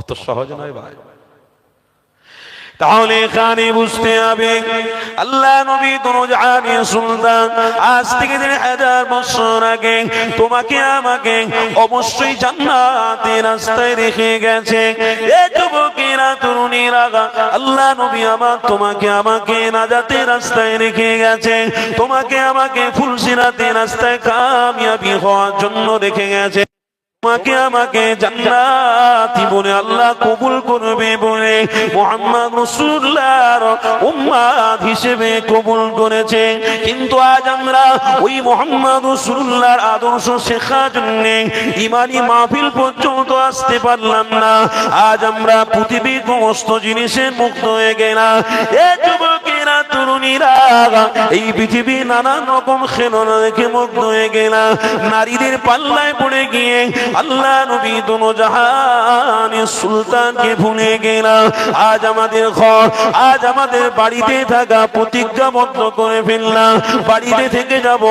অত সহজ নয় ভাই। তাহলে এখানে বুঝতে হবে আল্লাহ নবী দুরজাহানি সুলতান আজ থেকে দেড় হাজার বছর আগে তোমাকে আমাকে অবশ্যই জান্নাতের রাস্তায় রেখে গেছে। এ যুবকেরা তরুণীরা আল্লাহ নবী আমার তোমাকে আমাকে নাজাতের রাস্তায় রেখে গেছে। তোমাকে আমাকে ফুলসিরাতে রাস্তায় কামিয়াবি হওয়ার জন্য রেখে গেছে। তোমাকে আমাকে জান্নাতি বলে আল্লাহ কবুল করবে বলে মোহাম্মদ রসুল্লাহর উম্মাদ হিসেবে কবুল করেছে। কিন্তু আজ আমরা ওই মোহাম্মদ রসুল্লাহর আদর্শ শেখার জন্য ইমানি মাহফিল পর্যন্ত আসতে পারলাম না। আজ আমরা পৃথিবীর সমস্ত জিনিসের মুক্ত হয়ে গেলাম। এ যুবকেরা এই পৃথিবী নানান রকম হয়ে গেলাম। নারীদের পাল্লায় পড়ে গিয়ে আল্লাহ নবী দোনো সুলতানকে ভুলে গেলাম। আজ আমাদের ঘর, আজ আমাদের বাড়িতে থাকা প্রতিজ্ঞাবদ্ধ করে ফেললাম। বাড়িতে থেকে যাব,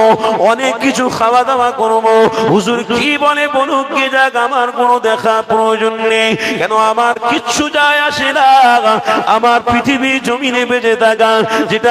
অনেক কিছু খাওয়া দাওয়া করব। হুজুর কি বলে বলুক কে যাক, আমার কোনো দেখা প্রয়োজন নেই। কেন আমার কিচ্ছু যায় আসে না? আমার পৃথিবী জমিনে বেঁচে থাকা যেটা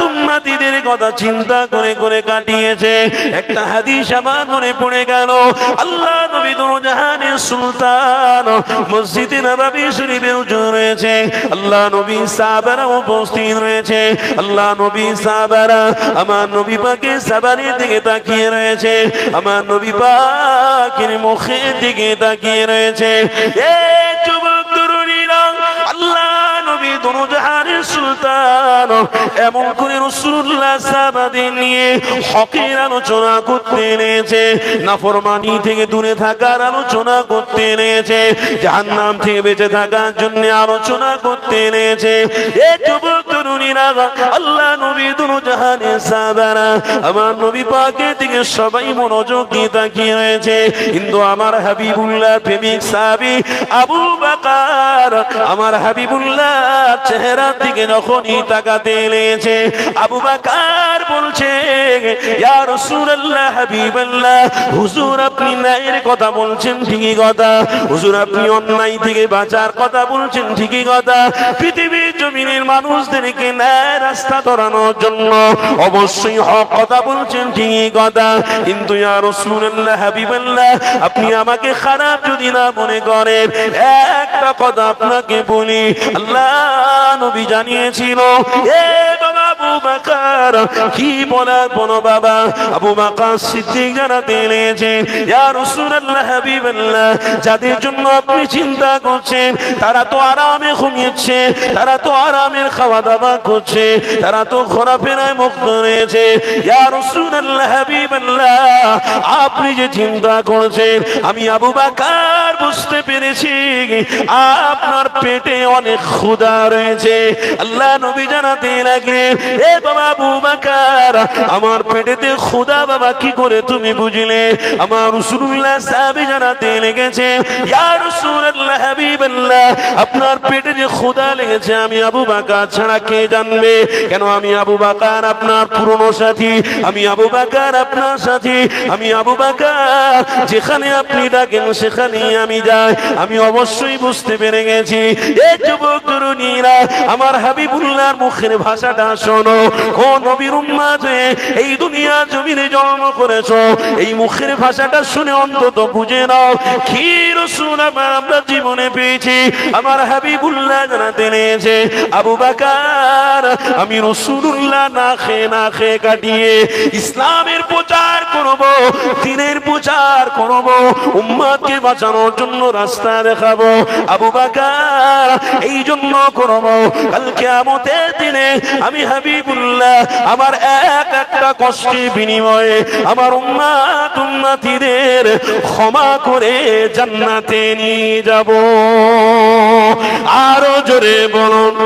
উম্মাত উম্মাতিদের কথা চিন্তা করে করে কাটিয়েছে। একটা হাদিস আমার মনে পড়ে গেল। আল্লাহ নবী দুরজাহানের সুলতান মসজিদে নববী শরীফে হুজুর রয়েছে। আল্লাহ নবী সাহাবারা উপস্থিত রয়েছে। আল্লাহ নবী সাহাবারা আমার নবী পাকে সাবারের দিকে তাকিয়ে রয়েছে। আমার নবী পাকের মুখের দিকে তাকিয়ে রয়েছে। এ সুলতান এমন করে রসুল্লাহ সাহাবাদের নিয়ে হকের আলোচনা করতে এনেছে, নাফরমানি থেকে দূরে থাকার আলোচনা করতে এনেছে, জাহান্নাম থেকে বেঁচে থাকার জন্য আলোচনা করতে এনেছে। এ যুবক আল্লাহ নবী জাহানে আমার নবী থেকে সবাই মনোযোগ দিয়ে তাকিয়ে রয়েছে। কিন্তু আমার হাবিবুল্লাহ প্রেমিক আবু বাকার আমার হাবিবুল্লাহ দিকে যখনই তাকাতে আবু বাকার বলছে, ইয়া হুজুর আপনি ন্যায়ের কথা বলছেন ঠিকই কথা। হুজুর আপনি অন্যায় থেকে বাঁচার কথা বলছেন ঠিকই কথা। পৃথিবীর জমিনের মানুষদেরকে ন্যায় রাস্তা ধরানোর জন্য অবশ্যই হক কথা বলছেন, ঠিকই কথা। কিন্তু আপনি আমাকে খারাপ যদি না মনে করেন, একটা কথা আপনাকে বলি, আল্লাহ নবী জানিয়েছিল, এ কি বলার বলো বাবা? আবু সিদ্দিক এনেছে ইয়া রাসূলুল্লাহ, হাবিবাল্লাহ, যাদের জন্য আপনি চিন্তা করছেন, তারা তো আরামে ঘুমিয়েছে, তারা তো আরামের খাওয়া দাওয়া করছে, তারা তো ঘোরাফেরায় মুক্ত রয়েছে। ইয়া রাসূলুল্লাহ, হাবিবাল্লাহ, আপনি যে চিন্তা করছেন, আমি আবু বাকার বুঝতে পেরেছি। আপনার পেটে অনেক ক্ষুধা রয়েছে। আল্লাহ নবী জানাতে লাগলেন, এ বাবা আবু বাকার, আমার পেটেতে ক্ষুধা বাবা, কি করে তুমি বুঝলে? আমার রাসূলুল্লাহ সাহাবী জানাতে লেগেছে, ইয়া রাসূলুল্লাহ, হাবিবাল্লাহ, আপনার পেটে যে ক্ষুধা লেগেছে, আমি আবু বাকার ছাড়া কে জানবে? কেন আমি আবু বাকার আপনার পুরনো সাথী? আমি আবু বাকার আপনার সাথী? আমি আবু বাকার, যেখানে আপনি ডাকেন সেখানেই আমি যাই, আমি অবশ্যই বুঝতে পেরে গেছি। এ যুবক তরুণীরা, আমার হাবিবুল্লাহর মুখের ভাষাটা শোনো। ও নবীর উম্মাতে এই দুনিয়া জমিনে জন্ম করেছ, এই মুখের ভাষাটা শুনে অন্তত বুঝে নাও। কি রসুল আমার আমরা জীবনে পেয়েছি, আমার হাবিবুল্লাহ জানাতে নিয়েছে। আবু বাকার, আমি রসুল্লাহ না খেয়ে না খেয়ে কাটিয়ে ইসলামের প্রচার করব, দিনের প্রচার করব, উম্মাদকে বাঁচানোর জন্য রাস্তা দেখাবো, আবু বাকার এই জন্য করব কালকে আমতের দিনে আমি হাবিবুল্লাহ, আমার এক একটা কষ্টের বিনিময়ে আমার উম্মাত উম্মাতিদের ক্ষমা করে জান্নাতে নিয়ে যাব। আরও জোরে বলুন।